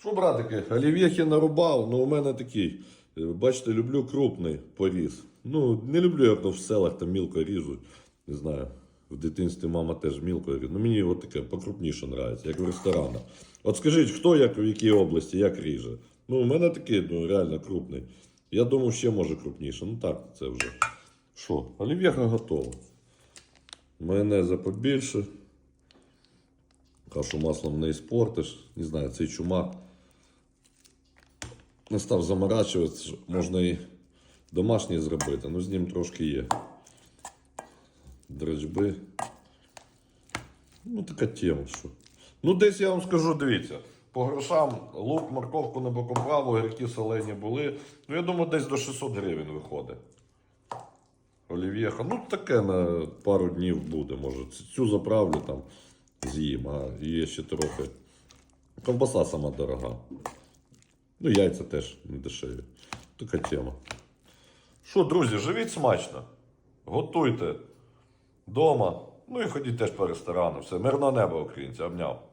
Що, братики, олів'єхи нарубав, ну у мене такий. е, Бачите, люблю крупний поріз. Ну, не люблю, як в селах там мілко ріжуть. Не знаю. В дитинстві мама теж мілко ріже. Ну мені от таке покрупніше подобається, як в ресторанах. От скажіть, хто як в якій області, як ріже? Ну, у мене такий, ну, реально крупний. Я думав, ще може крупніше. Ну так, це вже. Що, олів'єха готова. Майонеза побільше. Кашу маслом не іспортиш. Не знаю, цей чумак не став заморачуватися, можна і домашній зробити, ну з ним трошки є. Дрожби. Ну, така тема, що. Ну, десь я вам скажу, дивіться. По грошам лук, морковку на бокоправу, гірки солені були. Ну, я думаю, десь до 600 гривень виходить. Олів'єха, ну таке на пару днів буде. Може, цю заправлю там з'їм, а є ще трохи. Ковбаса сама дорога. Ну, яйця теж не дешеві. Така тема. Що, друзі, живіть смачно. Готуйте вдома. Ну і ходіть теж по ресторану. Все, мирного неба, українці, обняв.